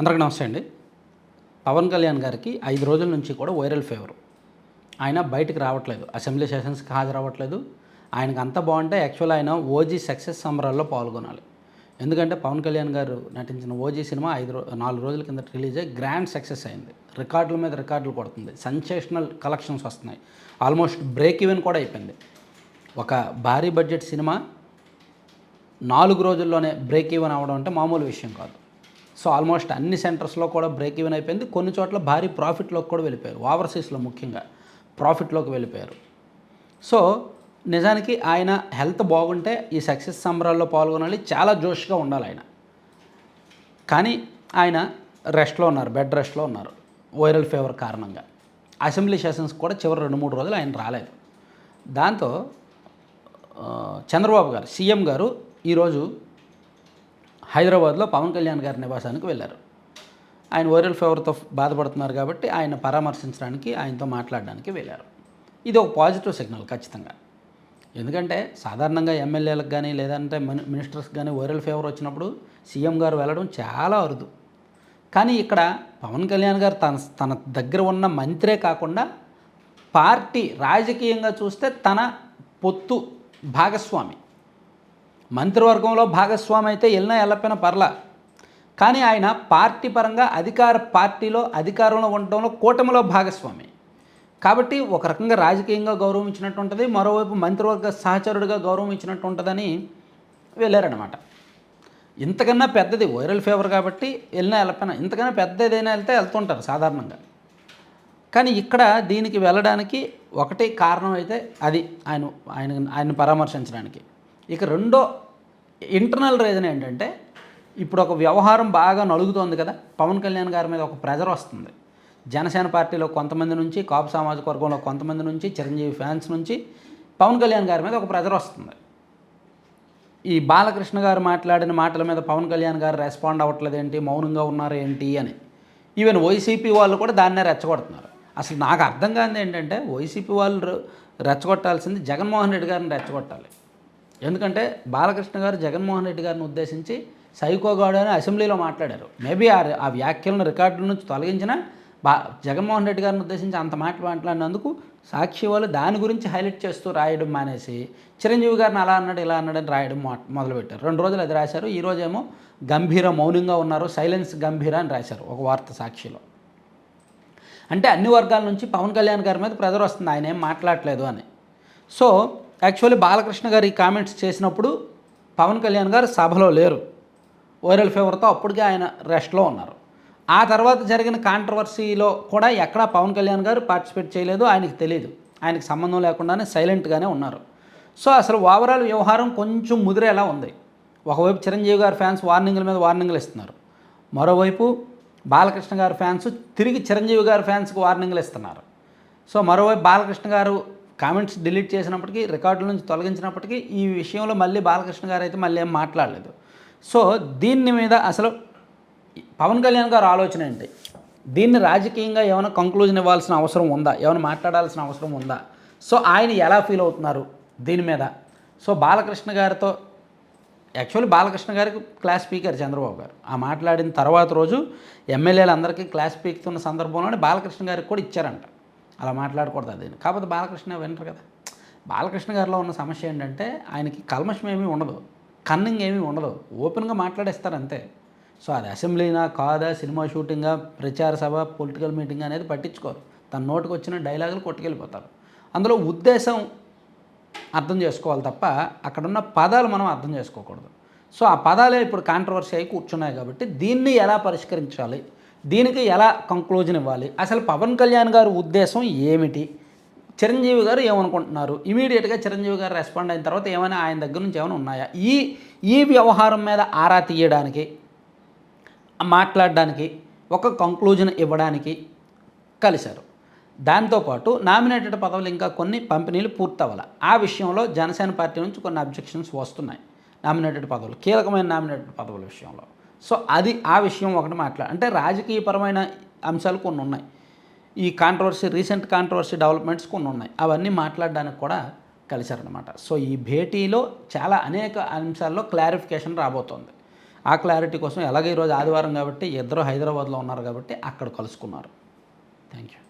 అందరికీ నమస్తే అండి. పవన్ కళ్యాణ్ గారికి ఐదు రోజుల నుంచి కూడా వైరల్ ఫీవర్. ఆయన బయటకు రావట్లేదు. అసెంబ్లీ సెషన్స్కి హాజరవ్వట్లేదు ఆయనకు అంత బాగుంటే యాక్చువల్ ఆయన ఓజీ సక్సెస్ సంబరాల్లో పాల్గొనాలి. ఎందుకంటే పవన్ కళ్యాణ్ గారు నటించిన ఓజీ సినిమా ఐదు రో నాలుగు రోజుల కింద రిలీజ్ అయ్యి గ్రాండ్ సక్సెస్ అయింది. రికార్డుల మీద రికార్డులు కొడుతుంది. సెన్సేషనల్ కలెక్షన్స్ వస్తున్నాయి. ఆల్మోస్ట్ బ్రేక్ ఈవెన్ కూడా అయిపోయింది. ఒక భారీ బడ్జెట్ సినిమా నాలుగు రోజుల్లోనే బ్రేక్ ఈవెన్ అవ్వడం అంటే మామూలు విషయం కాదు. సో ఆల్మోస్ట్ అన్ని సెంటర్స్లో కూడా బ్రేక్ ఈవెన్ అయిపోయింది. కొన్ని చోట్ల భారీ ప్రాఫిట్లోకి కూడా వెళ్ళిపోయారు. ఓవర్సీస్లో ముఖ్యంగా ప్రాఫిట్లోకి వెళ్ళిపోయారు. సో నిజానికి ఆయన హెల్త్ బాగుంటే ఈ సక్సెస్ సంబరాల్లో పాల్గొనాలి. చాలా జోష్గా ఉండాలి ఆయన. కానీ ఆయన రెస్ట్లో ఉన్నారు బెడ్ రెస్ట్లో ఉన్నారు. వైరల్ ఫీవర్ కారణంగా. అసెంబ్లీ సెషన్స్ కూడా చివరి రెండు మూడు రోజులు ఆయన రాలేదు. దాంతో చంద్రబాబు గారు సీఎం గారు ఈరోజు హైదరాబాద్లో పవన్ కళ్యాణ్ గారి నివాసానికి వెళ్ళారు. ఆయన వైరల్ ఫీవర్తో బాధపడుతున్నారు కాబట్టి ఆయన పరామర్శించడానికి ఆయనతో మాట్లాడడానికి వెళ్ళారు. ఇది ఒక పాజిటివ్ సిగ్నల్ ఖచ్చితంగా. ఎందుకంటే సాధారణంగా ఎమ్మెల్యేలకు కానీ లేదంటే మినిస్టర్స్కి మినిస్టర్స్ కానీ వైరల్ ఫీవర్ వచ్చినప్పుడు సీఎం గారు వెళ్ళడం చాలా అరుదు. కానీ ఇక్కడ పవన్ కళ్యాణ్ గారు తన తన దగ్గర ఉన్న మంత్రే కాకుండా పార్టీ రాజకీయంగా చూస్తే తన పొత్తు భాగస్వామి. మంత్రివర్గంలో భాగస్వామి అయితే వెళ్ళినా వెళ్ళకపోయినా పర్లా. కానీ ఆయన పార్టీ పరంగా అధికార పార్టీలో అధికారంలో ఉండటంలో కూటమిలో భాగస్వామి. కాబట్టి ఒక రకంగా రాజకీయంగా గౌరవం ఇచ్చినట్టు ఉంటుంది మరోవైపు మంత్రివర్గ సహచరుడిగా గౌరవం ఇచ్చినట్టు ఉంటుందని వెళ్ళారనమాట ఇంతకన్నా పెద్దది వైరల్ ఫీవర్ కాబట్టి వెళ్ళినా వెళ్ళకపోయినా ఇంతకన్నా పెద్ద ఏదైనా వెళ్తే వెళ్తుంటారు సాధారణంగా. కానీ ఇక్కడ దీనికి వెళ్ళడానికి ఒకటి కారణం అయితే అది ఆయన ఆయన ఆయన పరామర్శించడానికి. ఇక రెండో ఇంటర్నల్ రీజన్ ఏంటంటే ఇప్పుడు ఒక వ్యవహారం బాగా నలుగుతోంది కదా పవన్ కళ్యాణ్ గారి మీద ఒక ప్రెజర్ వస్తుంది. జనసేన పార్టీలో కొంతమంది నుంచి కాపు సామాజిక వర్గంలో కొంతమంది నుంచి చిరంజీవి ఫ్యాన్స్ నుంచి పవన్ కళ్యాణ్ గారి మీద ఒక ప్రెజర్ వస్తుంది. ఈ బాలకృష్ణ గారు మాట్లాడిన మాటల మీద పవన్ కళ్యాణ్ గారు రెస్పాండ్ అవ్వట్లేదు ఏంటి మౌనంగా ఉన్నారు ఏంటి అని. ఈవెన్ వైసీపీ వాళ్ళు కూడా దాన్నే రెచ్చగొడుతున్నారు. అసలు నాకు అర్థం కానిది ఏంటంటే వైసీపీ వాళ్ళు రెచ్చగొట్టాల్సింది జగన్మోహన్ రెడ్డి గారిని రెచ్చగొట్టాలి. ఎందుకంటే బాలకృష్ణ గారు జగన్మోహన్ రెడ్డి గారిని ఉద్దేశించి సైకోగాడు అని అసెంబ్లీలో మాట్లాడారు. మేబీ ఆ ఆ వ్యాఖ్యలను రికార్డుల నుంచి తొలగించిన బా జగన్మోహన్ రెడ్డి గారిని ఉద్దేశించి అంత మాటలు మాట్లాడినందుకు సాక్షి వాళ్ళు దాని గురించి హైలైట్ చేస్తూ రాయడం మానేసి చిరంజీవి గారిని అలా అన్నాడు ఇలా అన్నాడు అని రాయడం మొదలుపెట్టారు. రెండు రోజులు అది రాశారు. ఈ రోజేమో గంభీర మౌనంగా ఉన్నారు సైలెన్స్ గంభీర అని రాశారు ఒక వార్త సాక్షిలో. అంటే అన్ని వర్గాల నుంచి పవన్ కళ్యాణ్ గారి మీద ప్రెజర్ వస్తుంది ఆయన ఏం మాట్లాడలేదు అని. సో యాక్చువల్లీ బాలకృష్ణ గారు ఈ కామెంట్స్ చేసినప్పుడు పవన్ కళ్యాణ్ గారు సభలో లేరు. వైరల్ ఫీవర్తో అప్పటికే ఆయన రెస్ట్లో ఉన్నారు. ఆ తర్వాత జరిగిన కాంట్రవర్సీలో కూడా ఎక్కడా పవన్ కళ్యాణ్ గారు పార్టిసిపేట్ చేయలేదు ఆయనకి తెలియదు ఆయనకి సంబంధం లేకుండానే సైలెంట్గానే ఉన్నారు. సో అసలు ఓవరాల్ వ్యవహారం కొంచెం ముదిరేలా ఉంది. ఒకవైపు చిరంజీవి గారి ఫ్యాన్స్ వార్నింగ్ల మీద వార్నింగ్లు ఇస్తున్నారు. మరోవైపు బాలకృష్ణ గారి ఫ్యాన్స్ తిరిగి చిరంజీవి గారి ఫ్యాన్స్కి వార్నింగ్లు ఇస్తున్నారు. సో మరోవైపు బాలకృష్ణ గారు కామెంట్స్ డిలీట్ చేసినప్పటికీ రికార్డుల నుంచి తొలగించినప్పటికీ ఈ విషయంలో మళ్ళీ బాలకృష్ణ గారు అయితే మళ్ళీ ఏం మాట్లాడలేదు. సో దీన్ని మీద అసలు పవన్ కళ్యాణ్ గారు ఆలోచన ఏంటి? దీన్ని రాజకీయంగా ఏమైనా కంక్లూజన్ ఇవ్వాల్సిన అవసరం ఉందా? ఏమైనా మాట్లాడాల్సిన అవసరం ఉందా? సో ఆయన ఎలా ఫీల్ అవుతున్నారు దీని మీద? సో బాలకృష్ణ గారితో యాక్చువల్లీ బాలకృష్ణ గారికి క్లాస్ స్పీకర్ చంద్రబాబు గారు. ఆ మాట్లాడిన తర్వాత రోజు ఎమ్మెల్యేలందరికీ క్లాస్ స్పీక్తున్న సందర్భంలోనే బాలకృష్ణ గారికి కూడా ఇచ్చారంట. అలా మాట్లాడకూడదు అది. కాకపోతే బాలకృష్ణ వినరు కదా. బాలకృష్ణ గారిలో ఉన్న సమస్య ఏంటంటే ఆయనకి కల్మషం ఏమీ ఉండదు. కన్నింగ్ ఏమీ ఉండదు. ఓపెన్గా మాట్లాడేస్తారు అంతే. సో అది అసెంబ్లీనా కాదా సినిమా షూటింగా ప్రచార సభ పొలిటికల్ మీటింగ్ అనేది పట్టించుకోరు. తన నోటికి వచ్చిన డైలాగులు కొట్టుకెళ్ళిపోతారు. అందులో ఉద్దేశం అర్థం చేసుకోవాలి తప్ప అక్కడున్న పదాలు మనం అర్థం చేసుకోకూడదు. సో ఆ పదాలే ఇప్పుడు కాంట్రవర్సీ అయి కూర్చున్నాయి కాబట్టి దీన్ని ఎలా పరిష్కరించాలి? దీనికి ఎలా కంక్లూజన్ ఇవ్వాలి? అసలు పవన్ కళ్యాణ్ గారి ఉద్దేశం ఏమిటి? చిరంజీవి గారు ఏమనుకుంటున్నారు? ఇమీడియట్గా చిరంజీవి గారు రెస్పాండ్ అయిన తర్వాత ఏమైనా ఆయన దగ్గర నుంచి ఏమైనా ఉన్నాయా? ఈ ఈ వ్యవహారం మీద ఆరా తీయడానికి మాట్లాడడానికి ఒక కంక్లూజన్ ఇవ్వడానికి కలిశారు. దాంతోపాటు నామినేటెడ్ పదవులు ఇంకా కొన్ని పంపిణీలు పూర్తవ్వాలి. ఆ విషయంలో జనసేన పార్టీ నుంచి కొన్ని అబ్జెక్షన్స్ వస్తున్నాయి. నామినేటెడ్ పదవులు కీలకమైన నామినేటెడ్ పదవుల విషయంలో. సో అది ఆ విషయం ఒకటి మాట్లా అంటే రాజకీయపరమైన అంశాలు కొన్ని ఉన్నాయి. ఈ కాంట్రవర్సీ రీసెంట్ కాంట్రవర్సీ డెవలప్మెంట్స్ కొన్ని ఉన్నాయి. అవన్నీ మాట్లాడడానికి కూడా కలిశారనమాట సో ఈ భేటీలో చాలా అనేక అంశాల్లో క్లారిఫికేషన్ రాబోతోంది. ఆ క్లారిటీ కోసం ఎలాగ ఈరోజు ఆదివారం కాబట్టి ఇద్దరు హైదరాబాద్లో ఉన్నారు కాబట్టి అక్కడ కలుసుకున్నారు. Thank you